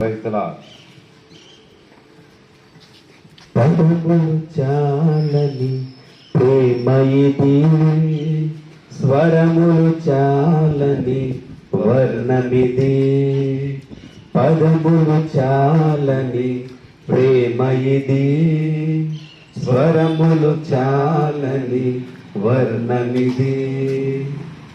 Praise పదము చాలని ప్రేమ ఇది స్వరములు చాలని వర్ణమిది. పదములు చాలని ప్రేమ ఇది స్వరములు చాలని వర్ణమిది.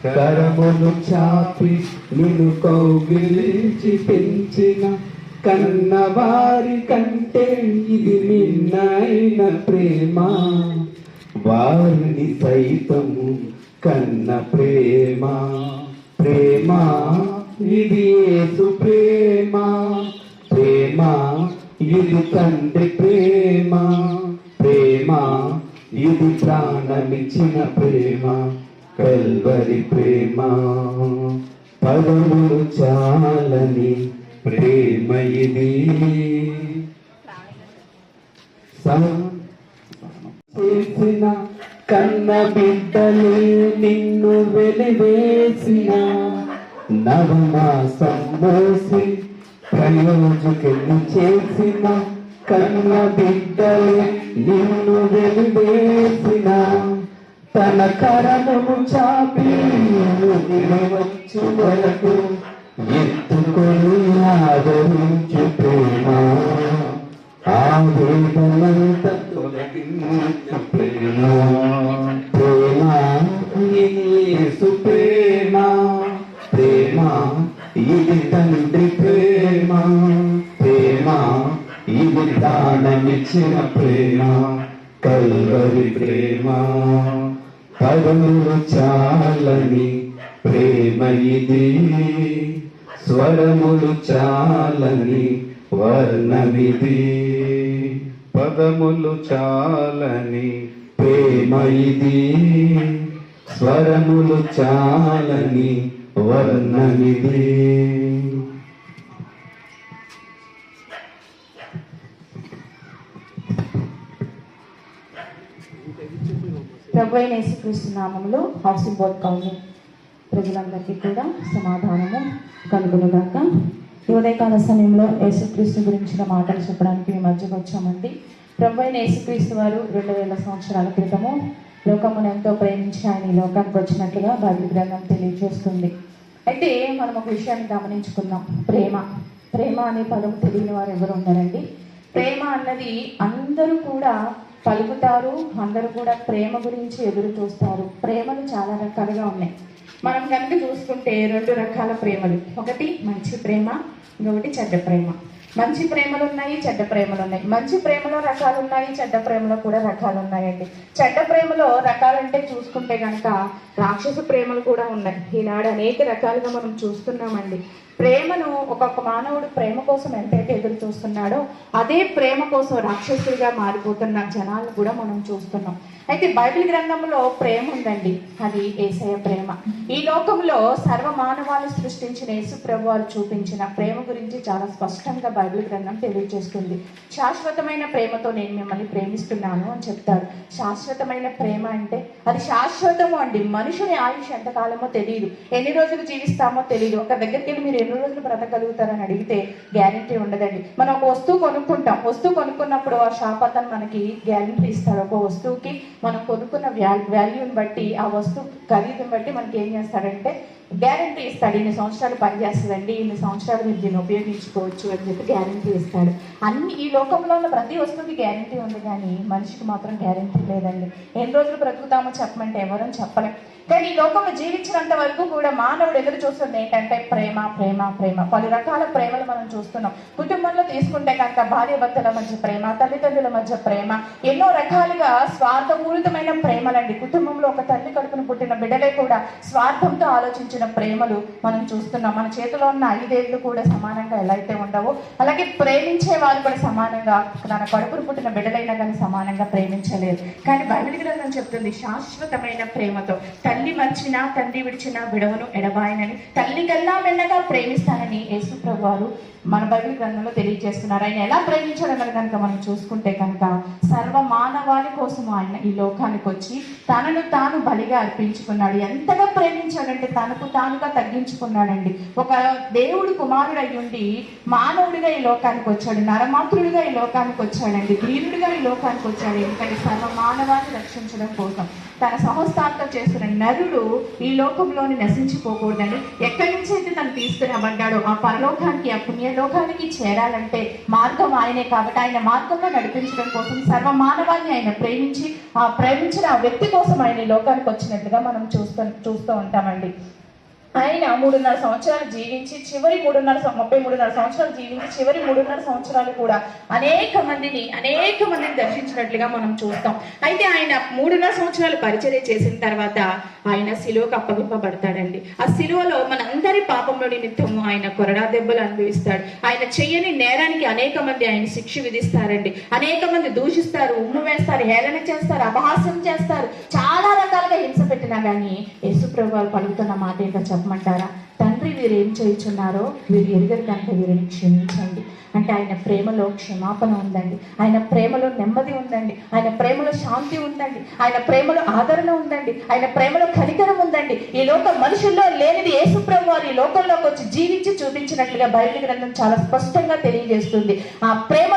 కరములు చాపి నిన్ను కౌగిలించి పెంచిన కన్నవారి కంటే ఇది నిన్నైన ప్రేమ. వారిని సైతము కన్న ప్రేమ. ప్రేమ ఇది యేసు ప్రేమ. ప్రేమ ఇది తండ్రి ప్రేమ. ప్రేమ ఇది ప్రాణమిచ్చిన ప్రేమ. కల్వరి ప్రేమ. పదములు చాలని ప్రేమ ఇది చేసిన కన్న బిడ్డలు నిన్ను వెలివేసిన నవమాసం మోసి ప్రయోజకులు చేసిన కన్న బిడ్డలు నిన్ను వెలివేసిన? తన కరమును చాపి నిలవచ్చు వరకు ఎత్తుకొని ఆదరించి ప్రేమ ఆ వేదనంత ప్రేమ ప్రేమ యేసు ప్రేమ ప్రేమ ఇది తండ్రి ప్రేమ. ప్రేమ ఇది దానమిచ్చిన ప్రేమ. కల్వరి ప్రేమ. పదములు చాలని ప్రేమ ఇది. స్వరములు చాలని వర్ణమిది. పదములు చాలని ప్రేమ ఇది స్వరములు చాలని వర్ణమిది. ప్రభు అయిన యేసుక్రీస్తు నామంలో హౌసింగ్ బోర్డ్ కౌన్సిల్ ప్రజలందరికీ కూడా సమాధానము కలుగునుగాక. ఉదయకాల సమయంలో యేసుక్రీస్తు గురించిన మాటలు చెప్పడానికి మీ మధ్యకు వచ్చామండి. ప్రభు అయిన యేసుక్రీస్తు వారు రెండు వేల సంవత్సరాల క్రితము లోకమును ఎంతో ప్రేమించి ఆయన లోకానికి వచ్చినట్లుగా బైబిల్ గ్రంథం తెలియజేస్తుంది. అయితే మనం ఒక విషయాన్ని గమనించుకుందాం. ప్రేమ. ప్రేమ అనే పదం తెలియని వారు ఎవరు ఉన్నారండి ప్రేమ అన్నది అందరూ కూడా పలుకుతారు అందరూ కూడా ప్రేమ గురించి ఎదురు చూస్తారు. ప్రేమలు చాలా రకాలుగా ఉన్నాయి. మనం కనుక చూసుకుంటే రెండు రకాల ప్రేమలు. ఒకటి మంచి ప్రేమ ఇంకొకటి చెడ్డ ప్రేమ. మంచి ప్రేమలు ఉన్నాయి చెడ్డ ప్రేమలు ఉన్నాయి మంచి ప్రేమలో రకాలు ఉన్నాయి చెడ్డ ప్రేమలో కూడా రకాలు ఉన్నాయండి చెడ్డ ప్రేమలో రకాలంటే చూసుకుంటే కనుక రాక్షస ప్రేమలు కూడా ఉన్నాయి. ఈనాడు అనేక రకాలుగా మనం చూస్తున్నామండి. ప్రేమను ఒక్కొక్క మానవుడు ప్రేమ కోసం ఎంతైతే ఎదురు చూస్తున్నాడో అదే ప్రేమ కోసం రాక్షసుడిగా మారిపోతున్న జనాలను కూడా మనం చూస్తున్నాం. అయితే బైబిల్ గ్రంథంలో ప్రేమ ఉందండి. అది ఏసయ ప్రేమ. ఈ లోకంలో సర్వ మానవాలు సృష్టించిన యేసు ప్రభు వారు చూపించిన ప్రేమ గురించి చాలా స్పష్టంగా బైబిల్ గ్రంథం తెలియజేస్తుంది. శాశ్వతమైన ప్రేమతో నేను మిమ్మల్ని ప్రేమిస్తున్నాను అని చెప్తారు. శాశ్వతమైన ప్రేమ అంటే అది శాశ్వతము అండి. మనుషుని ఆయుష్ ఎంతకాలమో తెలియదు ఎన్ని రోజులు జీవిస్తామో తెలియదు ఒక దగ్గరికి వెళ్ళి మీరు ఎన్ని రోజులు బ్రతకగలుగుతారని అడిగితే గ్యారంటీ ఉండదండి. మనం ఒక వస్తువు కొనుక్కుంటాం. వస్తువు కొనుక్కున్నప్పుడు ఆ షాప్ అతను మనకి గ్యారంటీ ఇస్తాడు. ఒక వస్తువుకి మనం కొనుక్కున్న వ్యా వాల్యూని బట్టి ఆ వస్తువు ఖరీదుని బట్టి మనకి ఏం చేస్తాడంటే గ్యారంటీ ఇస్తాడు ఇన్ని సంవత్సరాలు పనిచేస్తుందండి ఇన్ని సంవత్సరాలు మీరు దీన్ని ఉపయోగించుకోవచ్చు అని చెప్పి గ్యారంటీ ఇస్తాడు. అన్ని ఈ లోకంలో ఉన్న ప్రతి వస్తువుకి గ్యారంటీ ఉంది కానీ మనిషికి మాత్రం గ్యారంటీ లేదండి. ఎన్ని రోజులు బ్రతుకుతామో చెప్పమంటే ఎవరూ చెప్పలేం. కానీ ఈ లోకంలో జీవించినంత వరకు కూడా మానవుడు ఎదురు చూస్తుంది ఏంటంటే ప్రేమ ప్రేమ ప్రేమ. పలు రకాల ప్రేమలు మనం చూస్తున్నాం. కుటుంబంలో తీసుకుంటే కనుక భార్య భర్తల మధ్య ప్రేమ తల్లిదండ్రుల మధ్య ప్రేమ ఎన్నో రకాలుగా స్వార్థపూరితమైన ప్రేమలండి. కుటుంబంలో ఒక తల్లి కడుపును పుట్టిన బిడ్డలే కూడా స్వార్థంతో ఆలోచించిన ప్రేమలు మనం చూస్తున్నాం. మన చేతిలో ఉన్న ఐదేళ్ళు కూడా సమానంగా ఎలా అయితే ఉండవో అలాగే ప్రేమించే వారు కూడా సమానంగా తన కడుపును పుట్టిన బిడ్డలైనా కానీ సమానంగా ప్రేమించలేదు కానీ బైబిల్ గ్రంథం చెప్తుంది శాశ్వతమైన ప్రేమతో తల్లి మర్చినా తండ్రి విడిచినా విడవను ఎడబాయనని తల్లి కల్లా మెల్లగా ప్రేమిస్తానని యేసు ప్రభు వారు మన బైబిల్ గ్రంథంలో తెలియజేస్తున్నారు. ఆయన ఎలా ప్రేమించడం కనుక మనం చూసుకుంటే కనుక సర్వ మానవాళి కోసం ఆయన ఈ లోకానికి వచ్చి తనను తాను బలిగా అర్పించుకున్నాడు. ఎంతగా ప్రేమించాడంటే తనకు తానుగా తగ్గించుకున్నాడండి. ఒక దేవుడు కుమారుడు అయ్యుండి ఉండి మానవుడిగా ఈ లోకానికి వచ్చాడు నరమాతృడిగా ఈ లోకానికి వచ్చాడండి వీరుడిగా ఈ లోకానికి వచ్చాడు. ఎందుకంటే సర్వ మానవాన్ని రక్షించడం కోసం తన సంస్థాంతం చేస్తున్న నరుడు ఈ లోకంలోని నశించిపోకూడదని ఎక్కడి నుంచి అయితే తను తీసుకురాబడ్డాడో ఆ పరలోకానికి ఆ లోకానికి చేరాలంటే మార్గం ఆయనే కాబట్టి ఆయన మార్గంలో నడిపించడం కోసం సర్వ మానవాన్ని ఆయన ప్రేమించి ఆ ప్రేమించిన ఆ వ్యక్తి కోసం ఆయన లోకానికి వచ్చినట్లుగా మనం చూస్తూ చూస్తూ ఉంటామండి. ఆయన మూడున్నర సంవత్సరాలు జీవించి చివరి మూడున్నర ముప్పై మూడున్నర సంవత్సరాలు జీవించి చివరి మూడున్నర సంవత్సరాలు కూడా అనేక మందిని అనేక మందిని దర్శించినట్లుగా మనం చూస్తాం. అయితే ఆయన మూడున్నర సంవత్సరాలు పరిచర్య చేసిన తర్వాత ఆయన సిలువకు అప్పగింపబడతాడండి. ఆ శిలువలో మనందరి పాపంలో నిమిత్తము ఆయన కొరడా దెబ్బలు అనుభవిస్తాడు. ఆయన చెయ్యని నేరానికి అనేక మంది ఆయన శిక్ష విధిస్తారండి. అనేక మంది దూషిస్తారు ఉమ్ము వేస్తారు హేళన చేస్తారు అపహాసం చేస్తారు. చాలా రకాలుగా హింస పెట్టినా కానీ యేసు ప్రభు పలుకుతున్న మాట ఏంటో చెప్పమంటారా తండ్రి వీరు ఏం చేయుచున్నారో వీరు ఎరుగరు కనుక వీరిని క్షమించండి. అంటే ఆయన ప్రేమలో క్షమాపణ ఉందండి. ఆయన ప్రేమలో నెమ్మది ఉందండి. ఆయన ప్రేమలో శాంతి ఉందండి. ఆయన ప్రేమలో ఆదరణ ఉందండి. ఆయన ప్రేమలో కనికరం ఉందండి. ఈ లోక మనుషుల్లో లేనిది యేసుప్రభు వారు ఈ లోకంలోకి వచ్చి జీవించి చూపించినట్లుగా బైబిల్ గ్రంథం చాలా స్పష్టంగా తెలియజేస్తుంది. ఆ ప్రేమ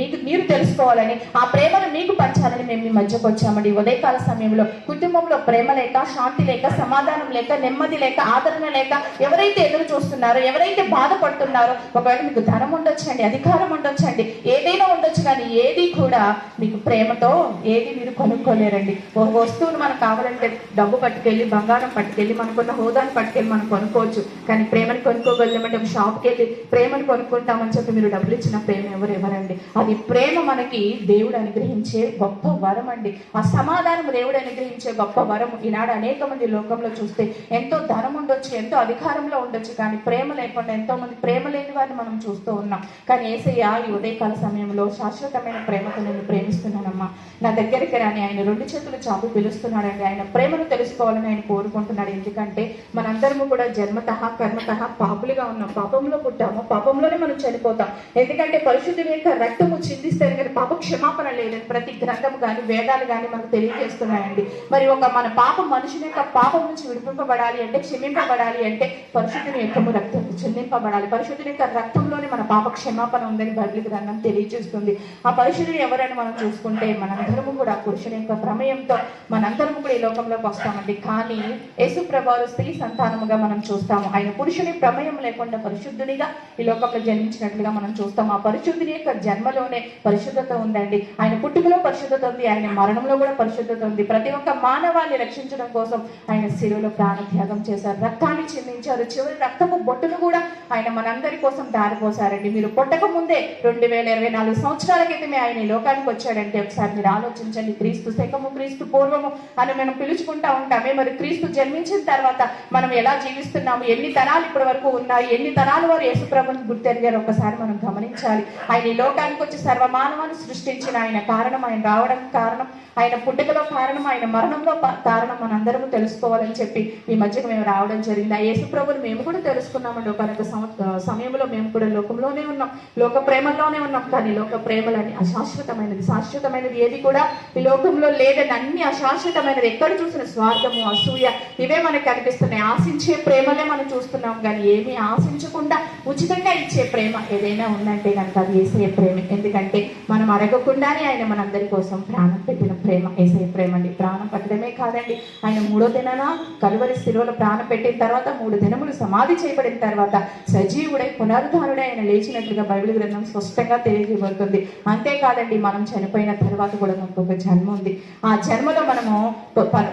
మీకు మీరు తెలుసుకోవాలని ఆ ప్రేమను మీకు పంచాలని మేము మీ మధ్యకు వచ్చామండి. ఉదయకాల సమయంలో కుటుంబంలో ప్రేమ లేక శాంతి లేక సమాధానం లేక నెమ్మది లేక ఆదరణ లేక ఎవరైతే ఎదురు చూస్తున్నారో ఎవరైతే బాధపడుతున్నారో ఒకవేళ మీకు ధనం ఉండొచ్చండి అధికారం ఉండొచ్చండి ఏదైనా ఉండొచ్చు కానీ ఏది కూడా మీకు ప్రేమతో ఏది మీరు కొనుక్కోలేరండి. ఒక వస్తువును మనకు కావాలంటే డబ్బు పట్టుకెళ్ళి బంగారం పట్టుకెళ్ళి మనకున్న హోదాను పట్టుకెళ్ళి మనం కొనుక్కోవచ్చు. కానీ ప్రేమని కొనుక్కోగలమంటే ఒక షాప్కి వెళ్ళి ప్రేమను కొనుక్కుంటామని చెప్పి మీరు డబ్బులు ఇచ్చిన ప్రేమ ఎవరు ఎవరండి అది ప్రేమ మనకి దేవుడు అనుగ్రహించే గొప్ప వరం అండి. ఆ సమాధానం దేవుడు అనుగ్రహించే గొప్ప వరం ఈనాడు అనేక మంది లోకంలో చూస్తే ఎంతో ధనం ఉండొచ్చు ఎంతో అధికారంలో ఉండొచ్చు కానీ ప్రేమ లేకుండా ఎంతో మంది ప్రేమ లేని వారిని మనం చూస్తూ ఉన్నాం. కానీ ఏసయ్య ఈ ఉదయకాల సమయంలో శాశ్వతమైన ప్రేమతో నేను ప్రేమిస్తున్నానమ్మా. నా దగ్గరికి రాని ఆయన రెండు చేతులు చాపు పిలుస్తున్నాడండి. ఆయన ప్రేమను తెలుసుకోవాలని ఆయన కోరుకుంటున్నాడు. ఎందుకంటే మనందరము కూడా జన్మతః కర్మతః పాపులుగా ఉన్నాం. పాపంలో పుట్టాము. పాపంలోనే మనం చనిపోతాం. ఎందుకంటే పరిశుద్ధుని యొక్క రక్తము చిందిస్తే కానీ పాప క్షమాపణ లేదని ప్రతి గ్రంథం కానీ వేదాలు కానీ మనకు తెలియజేస్తున్నాయండి. మరి ఒక మన పాప మనుషుని యొక్క పాపం నుంచి విడిపింపబడాలి అంటే క్షమింపబడాలి అంటే పరిశుద్ధుని యొక్క రక్తం చెల్లింపబడాలి పరిశుద్ధుని యొక్క రక్తంలోనే మన పాప క్షమాపణ ఉందని బైబిల్ గ్రంథం తెలియజేస్తుంది. ఆ పరిశుద్ధుని ఎవరని మనం చూసుకుంటే మనందరము కూడా పురుషుని యొక్క ప్రమేయంతో మనందరము కూడా ఈ లోకంలోకి వస్తామండి. కానీ యేసు ప్రభావాలు స్త్రీ సంతానముగా మనం చూస్తాము. ఆయన పురుషుని ప్రమేయం లేకుండా పరిశుద్ధునిగా ఈ లోకంలో జన్మించినట్లుగా మనం చూస్తాం ఆ పరిశుద్ధుని యొక్క జన్మలో జన్మలోనే పరిశుద్ధత ఉందండి. ఆయన పుట్టుకలో పరిశుద్ధత ఉంది ఆయన మరణంలో కూడా పరిశుద్ధత ఉంది. ప్రతి ఒక్క మానవాన్ని రక్షించడం కోసం ఆయన శిలువలో ప్రాణత్యాగం చేశారు. రక్తాన్ని చిందించారు. చివరి రక్తపు బొట్టును కూడా ఆయన మనందరి కోసం దారిపోసారండి మీరు పుట్టక ముందే రెండు వేల ఇరవై నాలుగు సంవత్సరాల క్రితమే ఆయన ఈ లోకానికి వచ్చాడంటే ఒకసారి మీరు ఆలోచించండి. క్రీస్తు శకము క్రీస్తు పూర్వము అని మనం పిలుచుకుంటా ఉంటామే. మరి క్రీస్తు జన్మించిన తర్వాత మనం ఎలా జీవిస్తున్నాము? ఎన్ని తరాలు ఇప్పటి వరకు ఉన్నాయి? ఎన్ని తరాలు వారు యేసుప్రభుని గుర్తెరిగారు? ఒకసారి మనం గమనించాలి. ఆయన ఈ లోకానికి వచ్చి సర్వమానవాన్ని సృష్టించిన ఆయన కారణం ఆయన రావడం కారణం ఆయన పుట్టుకలో కారణం ఆయన మరణంలో కారణం మనందరము తెలుసుకోవాలని చెప్పి ఈ మధ్యకు మేము రావడం జరిగింది. ఆ యేసుప్రభుని మేము కూడా తెలుసుకున్నామండి. ఒక సమయంలో మేము కూడా లోకంలోనే ఉన్నాం. లోక ప్రేమలోనే ఉన్నాం. కానీ లోక ప్రేమలని అశాశ్వతమైనది. శాశ్వతమైనది ఏది కూడా ఈ లోకంలో లేదని అన్ని అశాశ్వతమైనది. ఎక్కడ చూసిన స్వార్థము అసూయ ఇవే మనకు కనిపిస్తున్నాయి. ఆశించే ప్రేమలే మనం చూస్తున్నాం. కానీ ఏమీ ఆశించకుండా ఉచితంగా ఇచ్చే ప్రేమ ఏదైనా ఉందంటే కనుక అది వేసే ప్రేమ. ఎందుకంటే మనం అడగకుండానే ఆయన మనందరి కోసం ప్రాణం పెట్టిన ప్రేమ ఏసే ప్రేమ అండి ప్రాణం పెట్టడమే కాదండి. ఆయన మూడో దినాన కలువరి శిలువలో ప్రాణం పెట్టిన తర్వాత మూడు దినములు సమాధి చేయబడిన తర్వాత సజీవుడై పునరుద్ధారుడై ఆయన లేచినట్లుగా బైబిల్ గ్రంథం స్పష్టంగా తెలియజేయబడుతుంది. అంతేకాదండి మనం చనిపోయిన తర్వాత కూడా మనకు ఒక జన్మ ఉంది. ఆ జన్మలో మనము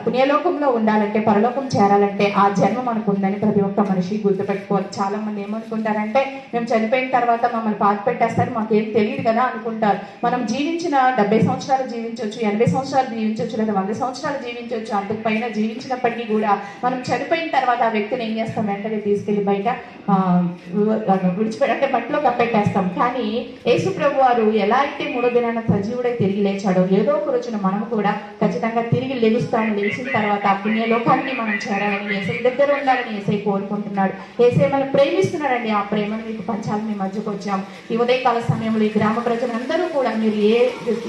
పుణ్యలోకంలో ఉండాలంటే పరలోకం చేరాలంటే ఆ జన్మ మనకు ఉందని ప్రతి ఒక్క మనిషి గుర్తుపెట్టుకోవాలి. చాలా మంది ఏమనుకుంటారంటే మేము చనిపోయిన తర్వాత మమ్మల్ని పాత పెట్టేస్తారు మాకేం తెలియదు కదా అనుకుంటారు. మనం జీవించిన డెబ్బై సంవత్సరాలు జీవించవచ్చు ఎనభై సంవత్సరాలు జీవించవచ్చు లేదా వంద సంవత్సరాలు జీవించవచ్చు అంతకు పైన జీవించినప్పటికీ కూడా మనం చనిపోయిన తర్వాత ఆ వ్యక్తిని ఏం చేస్తాం? వెంటనే తీసుకెళ్ళి బయట ఆ, విడిచిపెట్టి అంటే మట్టిలో కప్పెట్టేస్తాం. కానీ యేసు ప్రభు వారు ఎలా అయితే మూడో దినాన సజీవుడై తిరిగి లేచాడో ఏదో ఒక రోజున మనం కూడా ఖచ్చితంగా తిరిగి లెగుస్తాము లేచిన తర్వాత ఆ పుణ్యలోకానికి మనం చేరాలని ఏసై దగ్గర ఉండాలని ఏసై కోరుకుంటున్నాడు. ఏసై మనం ప్రేమిస్తున్నాడండి. ఆ ప్రేమను మీకు పంచాలని మధ్యకు వచ్చాం. ఈ ఉదయకాల సమయంలో ఈ గ్రామ ప్రజలందరూ కూడా మీరు ఏ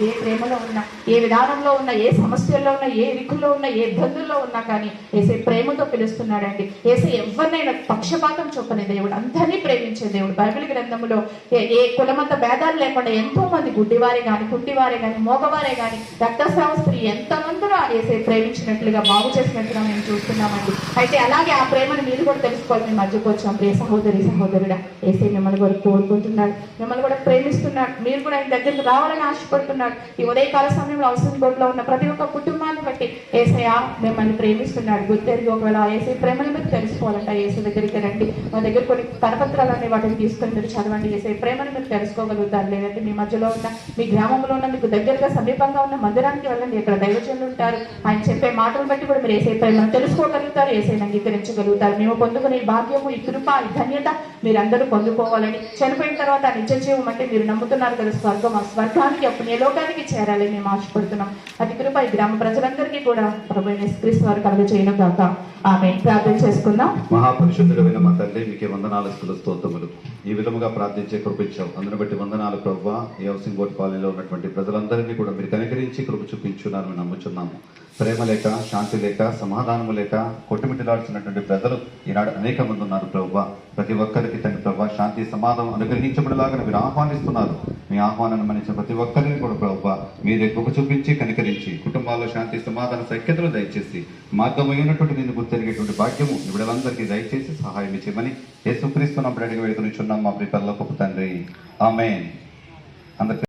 ఏ ప్రేమలో ఉన్నా ఏ విధానంలో ఉన్నా ఏ సమస్యల్లో ఉన్నా ఏ ఇరుకుల్లో ఉన్నా ఏ ఇబ్బందుల్లో ఉన్నా కానీ ఏసే ప్రేమతో పిలుస్తున్నాడండి. ఏసై ఎవరినైనా పక్షపాతం చొప్పని దేవుడు అందరినీ ప్రేమించే దేవుడు. బైబిల్ గ్రంథంలో ఏ ఏ భేదాలు లేకుండా ఎంతో మంది గుడ్డివారే కానీ కుంటివారే కానీ మోగవారే కానీ రక్తస్రావ స్త్రీ ఎంతమందిలో ఏసై ప్రేమించినట్లుగా బాగు చేసినట్లుగా మేము చూస్తున్నామండి. అయితే అలాగే ఆ ప్రేమను మీరు కూడా తెలుసుకోవాలి. మేము మధ్యకు వచ్చాం. ప్రియ సహోదరి సహోదరుడా ఏసై మిమ్మల్ని కూడా కోరుకుంటున్నాడు. మిమ్మల్ని కూడా ప్రేమిస్తున్నాడు. మీరు కూడా ఆయన దగ్గరికి రావాలని ఆశపడుతున్నాడు. ఈ ఉదయకాల సమయంలో అవసరం బోర్డులో ఉన్న ప్రతి ఒక్క కుటుంబాన్ని బట్టి ఏసయ మిమ్మల్ని ప్రేమిస్తున్నాడు. గుర్తెరిగి ఒకవేళ ఏసై ప్రేమను మీరు తెలుసుకోవాలంట ఏసై దగ్గరికి రండి. మా దగ్గర కొన్ని కరపత్రాలు అనే వాటిని తీసుకొని మీరు చదవండి. ఏసై ప్రేమను మీరు తెలుసుకోగలుగుతారు. లేదంటే మీ మధ్యలో ఉన్న మీ గ్రామంలో ఉన్న మీకు దగ్గరగా సమీపంగా ఉన్న మందిరానికి వెళ్ళండి. ఇక్కడ దైవజనులు ఉంటారు. ఆయన చెప్పే మాటలు బట్టి కూడా మీరు ఏసై ప్రేమను తెలుసుకోగలుగుతారు. ఏసైని అంగీకరించగలుగుతారు. మేము పొందుకునే భాగ్యము ఈ కృప ఈ ధన్యత మీరందరూ పొందుకోవాలని చనిపోయిన తర్వాత నిత్య జీవం అంటే మీరు నమ్ముతున్నారు కదా స్వర్గం ఆ స్వర్గానికి అప్పుడు ఏ లోకానికి చేరాలి మేము ఆశపడుతున్నాం. అది కృప ఈ గ్రామ ప్రజలందరికీ కూడా ప్రభు క్రీస్తు వారు కలుగ చేయడం కాక ఆమె ప్రార్థన చేసుకుందాం. మహాపరిశుద్ధుడమైన మా తల్లి మీకే వందనాలు స్థుల స్తోత్రములు. ఈ విధముగా ప్రార్థించే కృపించావు. అందును బట్టి వందనాలు ప్రభు ఈ హౌసింగ్ బోర్డ్ కాలనీలో ఉన్నటువంటి ప్రజలందరినీ కూడా మీరు కనికరించి కృప చూపించున్నారని నమ్ముచున్నాము. ప్రేమ లేక శాంతి లేక సమాధానము లేక కొట్టుమిట్టిలాడుతున్నటువంటి ప్రజలు ఈనాడు అనేక మంది ఉన్నారు ప్రభు ప్రతి ఒక్కరికి తండ్రి ప్రభు శాంతి సమాధానం అనుగ్రహించబడేలాగా మీరు ఆహ్వానిస్తున్నారు. మీ ఆహ్వానాన్ని మన్నించిన ప్రతి ఒక్కరిని కూడా ప్రభు మీరే కృప చూపించి కనికరించి కుటుంబాల్లో శాంతి సమాధాన సఖ్యతలు దయచేసి మార్గమైనటువంటి నేను గుర్తెరిగేటువంటి భాగ్యము ఇవిడలందరికీ దయచేసి సహాయం చేయమని యేసుక్రీస్తు సుక్రీస్తున్నప్పుడు అడిగి వేడుకొని మా ప్రిపర్లో తండ్రి. ఆమె అందరికీ